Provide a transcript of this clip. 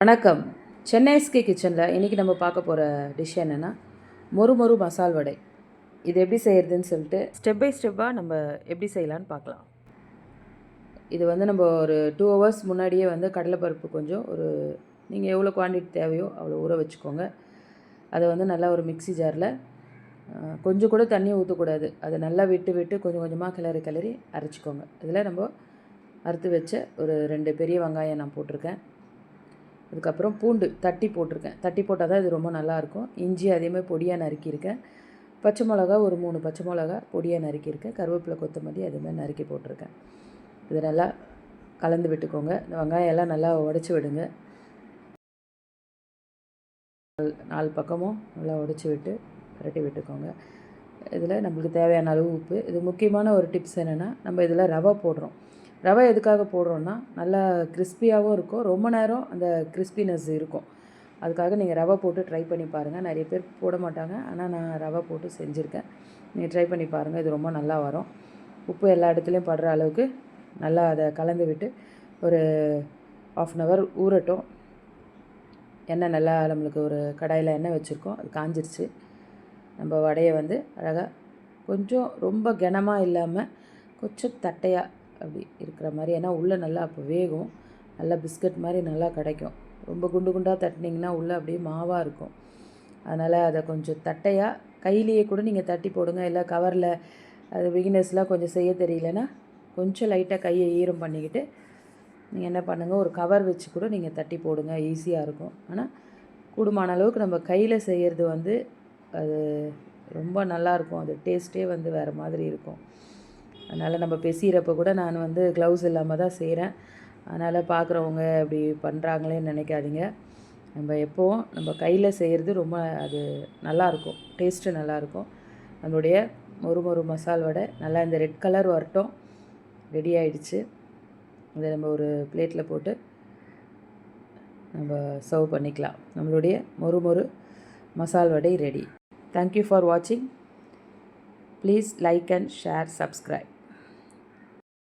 வணக்கம். சென்னை எஸ்கே கிச்சனில் இன்றைக்கி நம்ம பார்க்க போகிற டிஷ் என்னென்னா மொறு மொறு மசால் வடை. இது எப்படி செய்கிறதுன்னு சொல்லிட்டு ஸ்டெப் பை ஸ்டெப்பாக நம்ம எப்படி செய்யலான்னு பார்க்கலாம். இது வந்து நம்ம ஒரு டூ ஹவர்ஸ் முன்னாடியே வந்து கடலைப்பருப்பு கொஞ்சம் ஒரு நீங்கள் எவ்வளோ குவான்டிட்டி தேவையோ அவ்வளோ ஊற வச்சுக்கோங்க. அதை வந்து நல்லா ஒரு மிக்ஸி ஜாரில் கொஞ்சம் கூட தண்ணி ஊற்றக்கூடாது அதை நல்லா விட்டு விட்டு கொஞ்சம் கொஞ்சமாக கிளறி கிளறி அரைச்சிக்கோங்க. இதில் நம்ம அறுத்து வச்ச ஒரு ரெண்டு பெரிய வெங்காயம் நான் போட்டிருக்கேன். அதுக்கப்புறம் பூண்டு தட்டி போட்டிருக்கேன். தட்டி போட்டால் தான் இது ரொம்ப நல்லாயிருக்கும். இஞ்சி அதேமாதிரி பொடியாக நறுக்கியிருக்கேன். பச்சை மிளகா ஒரு மூணு பச்சை மிளகா பொடியாக நறுக்கியிருக்கேன். கருவேப்பிலை கொத்தமல்லி அதேமாதிரி நறுக்கி போட்டிருக்கேன். இது நல்லா கலந்து விட்டுக்கோங்க. இந்த வெங்காயம் எல்லாம் நல்லா உடச்சி விடுங்க. நாலு பக்கமும் நல்லா உடச்சி விட்டு புரட்டி விட்டுக்கோங்க. இதில் நம்மளுக்கு தேவையான அளவு உப்பு. இது முக்கியமான ஒரு டிப்ஸ் என்னென்னா நம்ம இதில் ரவை போடுறோம். ரவை எதுக்காக போடுறோன்னா நல்லா கிறிஸ்பியாகவும் இருக்கும். ரொம்ப நேரம் அந்த கிறிஸ்பினஸ் இருக்கும். அதுக்காக நீங்கள் ரவை போட்டு ட்ரை பண்ணி பாருங்கள் நிறைய பேர் போட மாட்டாங்க. ஆனால் நான் ரவை போட்டு செஞ்சுருக்கேன். நீங்கள் ட்ரை பண்ணி பாருங்கள் இது ரொம்ப நல்லா வரும். உப்பு எல்லா இடத்துலையும் படுற அளவுக்கு நல்லா அதை கலந்து விட்டு ஒரு ஆஃப் அன் ஹவர் ஊறட்டும். எண்ணெய் நல்லா நம்மளுக்கு ஒரு கடாயில் எண்ணெய் வச்சுருக்கோம். அது காஞ்சிருச்சு. நம்ம வடையை வந்து அழகாக கொஞ்சம் ரொம்ப கனமாக இல்லாமல் கொஞ்சம் தட்டையாக அப்படி இருக்கிற மாதிரி. ஏன்னா உள்ளே நல்லா அப்போ வேகும். நல்லா பிஸ்கட் மாதிரி நல்லா கிடைக்கும். ரொம்ப குண்டு குண்டாக தட்டினீங்கன்னா உள்ளே அப்படியே மாவாக இருக்கும். அதனால் அதை கொஞ்சம் தட்டையாக கையிலேயே கூட நீங்கள் தட்டி போடுங்க. இல்லை கவரில் அது பிகினர்ஸ்லாம் கொஞ்சம் செய்ய தெரியலன்னா கொஞ்சம் லைட்டாக கையை ஈரம் பண்ணிக்கிட்டு நீங்கள் என்ன பண்ணுங்கள் ஒரு கவர் வச்சு கூட நீங்கள் தட்டி போடுங்க. ஈஸியாக இருக்கும். ஆனால் கூடுமான அளவுக்கு நம்ம கையில் செய்கிறது வந்து அது ரொம்ப நல்லாயிருக்கும் அது டேஸ்ட்டே வந்து வேறு மாதிரி இருக்கும். அதனால் நம்ம பேசுகிறப்ப கூட நான் வந்து க்ளவுஸ் இல்லாமல் தான் செய்கிறேன் அதனால் பார்க்குறவங்க அப்படி பண்ணுறாங்களேன்னு நினைக்காதீங்க. நம்ம எப்போவும் நம்ம கையில் செய்கிறது ரொம்ப அது நல்லாயிருக்கும் டேஸ்ட்டு நல்லாயிருக்கும் நம்மளுடைய மொறு மொறு மசால் வடை நல்லா இந்த ரெட் கலர் வரட்டும். ரெடி ஆயிடுச்சு. இதை நம்ம ஒரு பிளேட்டில் போட்டு நம்ம சர்வ் பண்ணிக்கலாம். நம்மளுடைய மொறு மொறு masal vada ready thank you for வாட்சிங் please like and share subscribe